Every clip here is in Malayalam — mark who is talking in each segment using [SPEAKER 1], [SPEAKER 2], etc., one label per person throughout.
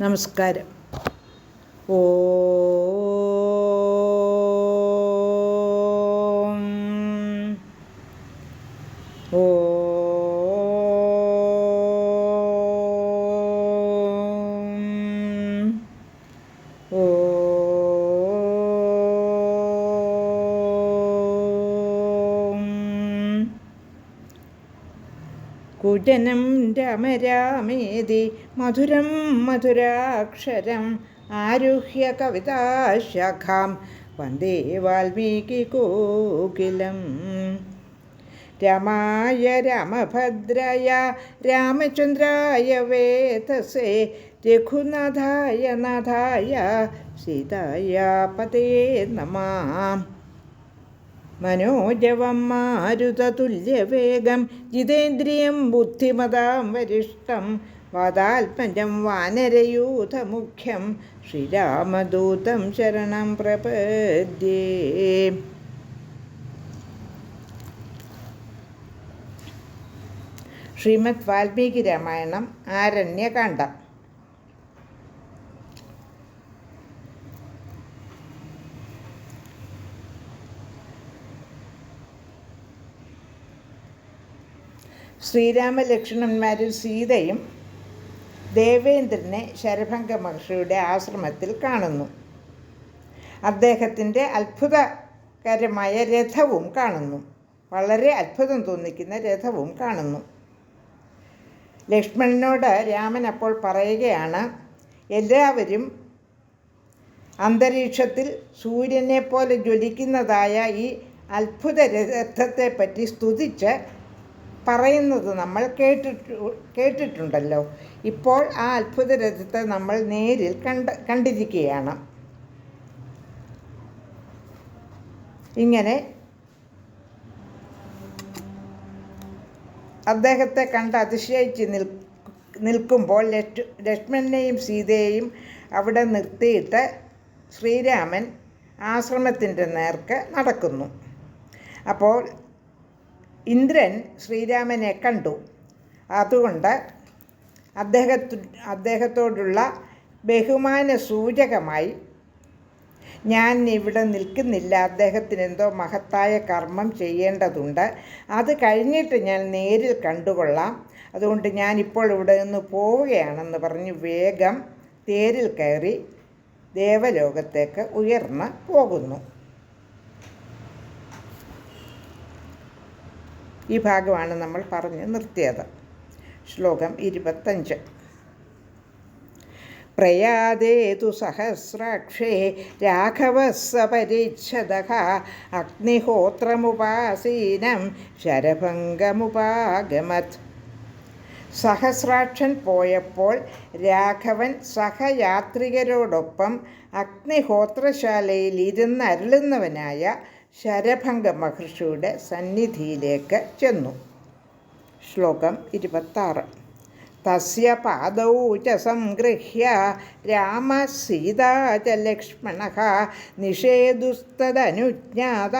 [SPEAKER 1] നമസ്കാരം. ഓ मधुजनं मधुर मधुराक्षर मधुराक्षरम् आरुह्य वंदे वंदे वाल्मीकिकोकिलम् रमाय रामभद्राय रामचंद्रा वेतसे रघुनाथाय नाथाय सीताया पते नमः। മനോജവം മാരുതതുല്യവേഗം ജിതേന്ദ്രിയം ബുദ്ധിമതാം വരിഷ്ടം വാതാത്മജം വാനരയൂഥമുഖ്യം ശ്രീരാമദൂതം ശരണം പ്രപദ്യേ. ശ്രീമദ് വാൽമീകി രാമായണം ആരണ്യകാണ്ഡം ശ്രീരാമലക്ഷ്മണന്മാരിൽ സീതയും ദേവേന്ദ്രനെ ശരഭംഗ മഹർഷിയുടെ ആശ്രമത്തിൽ കാണുന്നു. അദ്ദേഹത്തിന്റെ അത്ഭുതകരമായ രഥവും കാണുന്നു. വളരെ അത്ഭുതം തോന്നിക്കുന്ന രഥവും കാണുന്നു. ലക്ഷ്മണനോട് രാമൻ അപ്പോൾ പറയുകയാണ് എല്ലാവരും അന്തരീക്ഷത്തിൽ സൂര്യനെ പോലെ ജ്വലിക്കുന്നതായ ഈ അത്ഭുത രഥത്തെപ്പറ്റി സ്തുതിച്ച് പറയുന്നത് നമ്മൾ കേട്ടിട്ട് കേട്ടിട്ടുണ്ടല്ലോ. ഇപ്പോൾ ആ അത്ഭുത രഥത്തെ നമ്മൾ നേരിൽ കണ്ട് കണ്ടിരിക്കുകയാണ്. ഇങ്ങനെ അദ്ദേഹത്തെ കണ്ട് അതിശയിച്ച് നിൽ നിൽക്കുമ്പോൾ ലക്ഷ് ലക്ഷ്മണനെയും സീതയെയും അവിടെ നിർത്തിയിട്ട് ശ്രീരാമൻ ആശ്രമത്തിന്റെ നേർക്ക് നടക്കുന്നു. അപ്പോൾ ഇന്ദ്രൻ ശ്രീരാമനെ കണ്ടു. അതുകൊണ്ട് അദ്ദേഹത്തി അദ്ദേഹത്തോടുള്ള ബഹുമാന സൂചകമായി ഞാൻ ഇവിടെ നിൽക്കുന്നില്ല. അദ്ദേഹത്തിന് എന്തോ മഹത്തായ കർമ്മം ചെയ്യേണ്ടതുണ്ട്. അത് കഴിഞ്ഞിട്ട് ഞാൻ നേരിൽ കണ്ടുകൊള്ളാം. അതുകൊണ്ട് ഞാൻ ഇപ്പോൾ ഇവിടെ നിന്ന് പോവുകയാണെന്ന് പറഞ്ഞ് വേഗം തേരിൽ കയറി ദേവലോകത്തേക്ക് ഉയർന്ന് പോകുന്നു. ഈ ഭാഗമാണ് നമ്മൾ പറഞ്ഞ് നിർത്തിയത്. ശ്ലോകം ഇരുപത്തഞ്ച്. പ്രയാദേതു സഹസ്രാക്ഷേ രാഘവസപരിച്ഛദ അഗ്നിഹോത്രമുപാസീനം ശരഭംഗമുപാഗമത്. സഹസ്രാക്ഷൻ പോയപ്പോൾ രാഘവൻ സഹയാത്രികരോടൊപ്പം അഗ്നിഹോത്രശാലയിൽ ഇരുന്നരുളുന്നവനായ ശരഭംഗ മഹർഷിയുടെ സന്നിധിയിലേക്ക് ചെന്നു. ശ്ലോകം ഇരുപത്താറ്. തസ്യ പാദൗ സംഗൃഹ്യ രാമ ച ലക്ഷ്മണ നിഷേധുസ്തദനുജ്ഞാത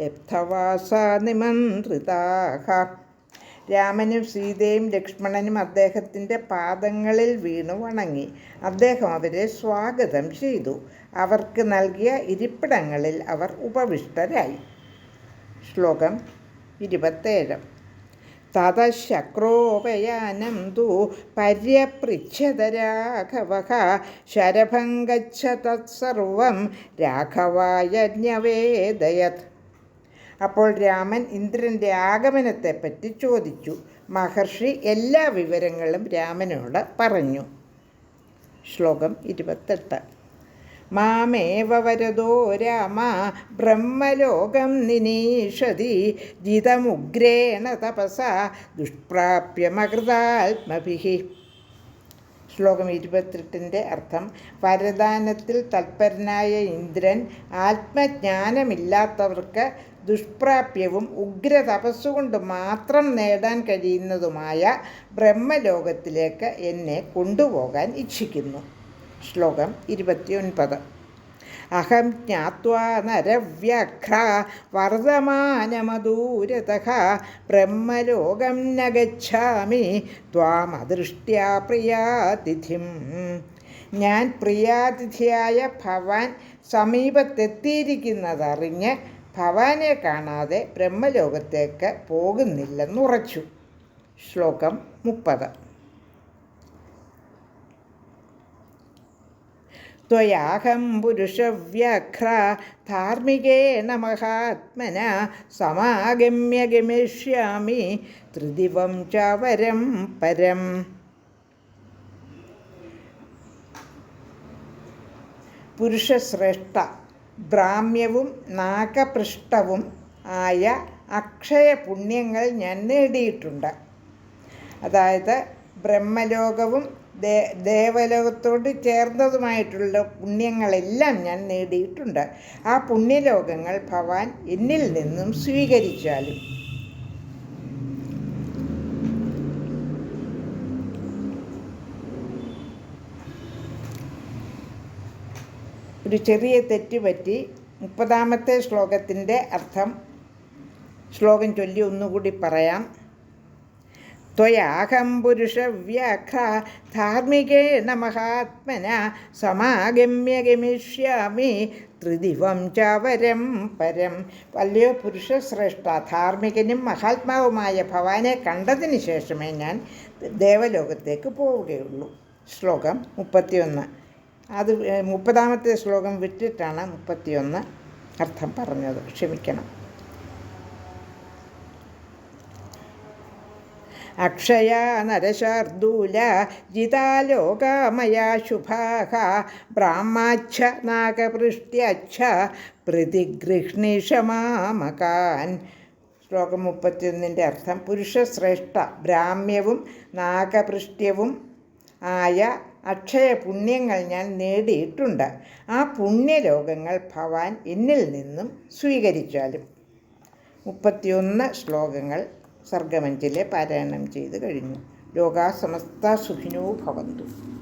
[SPEAKER 1] ലബ്ധവാസ നിമന്ത്രിതാഹ രാമനും സീതയും ലക്ഷ്മണനും അദ്ദേഹത്തിന്റെ പാദങ്ങളിൽ വീണു വണങ്ങി. അദ്ദേഹം അവരെ സ്വാഗതം ചെയ്തു. അവർക്ക് നൽകിയ ഇരിപ്പിടങ്ങളിൽ അവർ ഉപവിഷ്ടരായി. ശ്ലോകം ഇരുപത്തേഴ്. തതശക്രോപയാനം തു പര്യപൃച്ഛത രാഘവ ശരഭംഗച്ഛ തത്സർവം രാഘവായ ന്യവേദയത് അപ്പോൾ രാമൻ ഇന്ദ്രന്റെ ആഗമനത്തെപ്പറ്റി ചോദിച്ചു. മഹർഷി എല്ലാ വിവരങ്ങളും രാമനോട് പറഞ്ഞു. ശ്ലോകം ഇരുപത്തെട്ട്. മാമേവ വരദോ രാമ ബ്രഹ്മലോകം നിനീഷതി ജിതമുഗ്രേണ തപസ ദുഷ്പ്രാപ്യമകൃതാത്മഭി. ശ്ലോകം ഇരുപത്തെട്ടിന്റെ അർത്ഥം വരദാനത്തിൽ തൽപരനായ ഇന്ദ്രൻ ആത്മജ്ഞാനമില്ലാത്തവർക്ക് ദുഷ്പ്രാപ്യവും ഉഗ്ര തപസ്സുകൊണ്ട് മാത്രം നേടാൻ കഴിയുന്നതുമായ ബ്രഹ്മലോകത്തിലേക്ക് എന്നെ കൊണ്ടുപോകാൻ ഇച്ഛിക്കുന്നു. ശ്ലോകം ഇരുപത്തിയൊൻപത്. അഹം ജ്ഞാത്വാ നരവ്യഘ്ര വർദ്ധമാനമദൂരത ബ്രഹ്മലോകം നഗച്ഛാമി ഗച്ഛാമി ത്വാമദൃഷ്ട്യാ പ്രിയാതിഥിം. ഞാൻ പ്രിയാതിഥിയായ ഭവാൻ സമീപത്തെത്തിയിരിക്കുന്നതറിഞ്ഞ് ഭവാനെ കാണാതെ ബ്രഹ്മലോകത്തേക്ക് പോകുന്നില്ലെന്നുറച്ചു. ശ്ലോകം മുപ്പത്. ത്വയാഹം പുരുഷവ്യഘ്ര धार्मिकेण महात्मना समागम्य गमिष्यामि त्रिदिवं च പരം. പുരുഷശ്രേഷ്ഠ ബ്രാഹ്മ്യവും നാഗപൃഷ്ടവും ആയ അക്ഷയ പുണ്യങ്ങൾ ഞാൻ നേടിയിട്ടുണ്ട്. അതായത് ബ്രഹ്മലോകവും ദേ ദേവലോകത്തോട് ചേർന്നതുമായിട്ടുള്ള പുണ്യങ്ങളെല്ലാം ഞാൻ നേടിയിട്ടുണ്ട്. ആ പുണ്യലോകങ്ങൾ ഭവാൻ എന്നിൽ നിന്നും സ്വീകരിച്ചാലും. ഒരു ചെറിയ തെറ്റ് പറ്റി. മുപ്പതാമത്തെ ശ്ലോകത്തിന്റെ അർത്ഥം ശ്ലോകം ചൊല്ലി ഒന്നുകൂടി പറയാം. त्वयाहं पुरुषव्याख्या धार्मिकेण महात्मना സമാഗമ്യ ഗമിഷ്യാമി ത്രിദിവം ചവരം പരം. വല്യോ പുരുഷശ്രേഷ്ഠ ധാർമ്മികനും മഹാത്മാവുമായ ഭവാനെ കണ്ടതിന് ശേഷമേ ഞാൻ ദേവലോകത്തേക്ക് പോവുകയുള്ളൂ. ശ്ലോകം മുപ്പത്തിയൊന്ന്. അത് മുപ്പതാമത്തെ ശ്ലോകം വിറ്റിട്ടാണ് മുപ്പത്തിയൊന്ന് അർത്ഥം പറഞ്ഞത്. ക്ഷമിക്കണം. അക്ഷയാ നരശാർദൂല ജിതാലോകാമയാ ശുഭാഹ ബ്രാഹ്മാച്ഛ നാഗപൃഷ്ട്യച്ഛ പ്രതിഗൃഹ്ണിഷമാമകാൻ ശ്ലോകം മുപ്പത്തിയൊന്നിന്റെ അർത്ഥം പുരുഷശ്രേഷ്ഠ ബ്രാഹ്മ്യവും നാഗപൃഷ്ട്യവും ആയ അക്ഷയ പുണ്യങ്ങൾ ഞാൻ നേടിയിട്ടുണ്ട്. ആ പുണ്യലോകങ്ങൾ ഭവാൻ എന്നിൽ നിന്നും സ്വീകരിച്ചാലും. മുപ്പത്തിയൊന്ന് ശ്ലോകങ്ങൾ സർഗമഞ്ചിലെ പാരായണം ചെയ്ത് കഴിഞ്ഞു. ലോകാസമസ്ത സുഖിനോ ഭവന്തു.